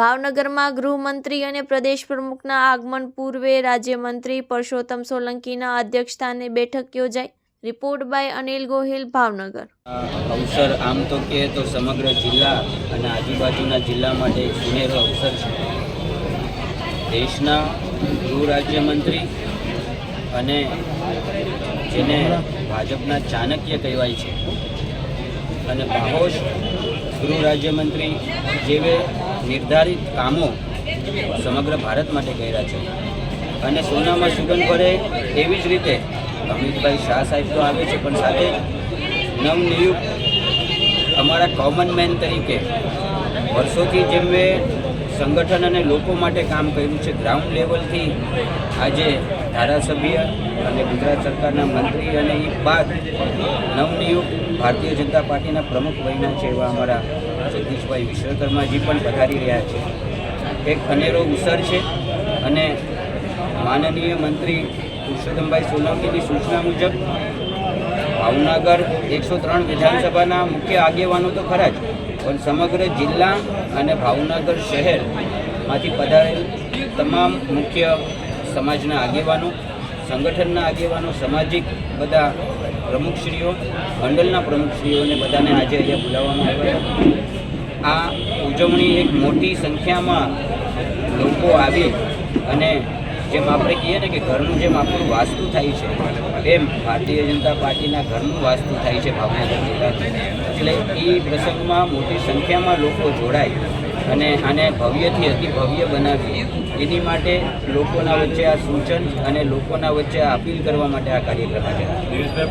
ભાવનગરમાં ગૃહમંત્રી અને પ્રદેશ પ્રમુખના આગમન પૂર્વે રાજ્યમંત્રી પરસોત્તમ સોલંકીના અધ્યક્ષસ્થાને બેઠક યોજાઈ. Report by Anil Gohil, Bhavnagar. અવસર આમ તો કહે તો સમગ્ર જિલ્લા અને આજુબાજુના જિલ્લા માટે સુનેરો અવસર છે. દેશના ગૃહ રાજ્યમંત્રી અને જેને ભાજપના ચાણક્ય કહેવાય છે. અને બાહોશ ગૃહ રાજ્યમંત્રી જેવે નિર્ધારિત કામો સમગ્ર ભારત માટે કર્યા છે. અને સોનામાં સુગંધ પડે એવી જ રીતે અમિતભાઈ શાહ સાહેબ તો આવે છે, પણ સાથે નવનિયુક્ત અમારા કોમન મેન તરીકે વર્ષોથી જેમ મેં સંગઠન અને લોકો માટે કામ કર્યું છે. ગ્રાઉન્ડ લેવલથી આજે ધારાસભ્ય અને ગુજરાત સરકારના મંત્રી અને એ બાદ નવનિયુક્ત ભારતીય જનતા પાર્ટીના પ્રમુખ વયના છે એવા અમારા જગદીશભાઈ વિશ્વકર્માજી પણ પધારી રહ્યા છે. એક અનેરો ઉસર છે અને માનનીય મંત્રી પુરુષોત્તમભાઈ સોલંકીની સૂચના મુજબ ભાવનગર એકસો ત્રણ વિધાનસભાના મુખ્ય આગેવાનો તો ખરા જ. પણ સમગ્ર જિલ્લા અને ભાવનગર શહેરમાંથી પધારેલ તમામ મુખ્ય સમાજના આગેવાનો, સંગઠનના આગેવાનો, સામાજિક બધા પ્રમુખશ્રીઓ, મંડળના પ્રમુખશ્રીઓને બધાને આજે અહીંયા બોલાવવામાં આવ્યા આ ઉજવણી એક મોટી સંખ્યામાં લોકો આવી અને જેમ આપણે કહીએ ને કે ઘરનું જેમ આપણું વાસ્તુ થાય છે એમ ભારતીય જનતા પાર્ટીના ઘરનું વાસ્તુ થાય છે ભાવનગર જિલ્લાથી. એટલે એ પ્રસંગમાં મોટી સંખ્યામાં લોકો જોડાય અને આને ભવ્યથી અતિ ભવ્ય બનાવી એની માટે લોકોના વચ્ચે આ સૂચન અને લોકોના વચ્ચે આ અપીલ કરવા માટે આ કાર્યક્રમ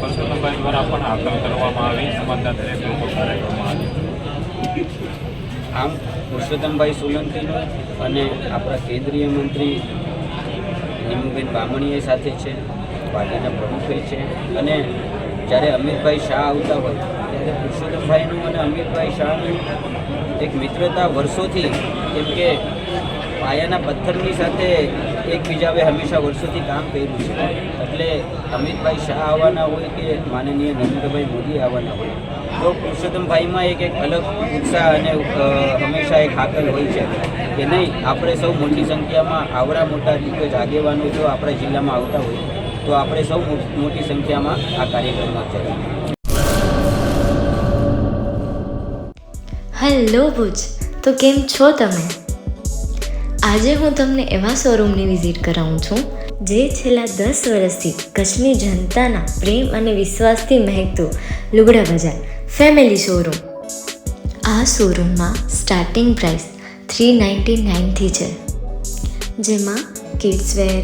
પરસોત્તમભાઈ દ્વારા પણ આપેલ કરવામાં આવી. સમાજના દરેક લોકો કાર્યક્રમમાં આવી આમ પુરુષોત્તમભાઈ સોલંકીનો અને આપણા કેન્દ્રીય મંત્રી નીમુબેન બામણીએ સાથે છે. પાર્ટીના પ્રમુખે છે. અને જ્યારે અમિતભાઈ શાહ આવતા હોય, ત્યારે પુરુષોત્તમભાઈનું અને અમિતભાઈ શાહનું એક મિત્રતા વર્ષોથી, કેમ કે પાયાના પથ્થરની સાથે એકબીજાએ હંમેશા વર્ષોથી કામ કર્યું છે. એટલે અમિતભાઈ શાહ આવવાના હોય કે માનનીય નરેન્દ્રભાઈ મોદી આવવાના હોય, તો પુરુષોત્તમભાઈમાં એક એક અલગ ઉત્સાહ અને હંમેશા એક હાકલ હોય છે. કે નહીં, આપણે સૌ મોટી સંખ્યામાં આવડા મોટા દિગ્ગજ આગેવાનો જો આપણા જિલ્લામાં આવતા હોય તો આપણે સૌ મોટી સંખ્યામાં આ કાર્યક્રમમાં જઈએ હેલો ભુજ, તો કેમ છો તમે? આજે હું તમને એવા શોરૂમની વિઝિટ કરાવું છું, જે છેલ્લા દસ વર્ષથી કચ્છની જનતાના પ્રેમ અને વિશ્વાસથી મહેકતું લુગડા બજાર ફેમિલી શોરૂમ. આ શોરૂમમાં સ્ટાર્ટિંગ પ્રાઇસ થ્રી નાઇન્ટી નાઇનથી છે. જેમાં kids wear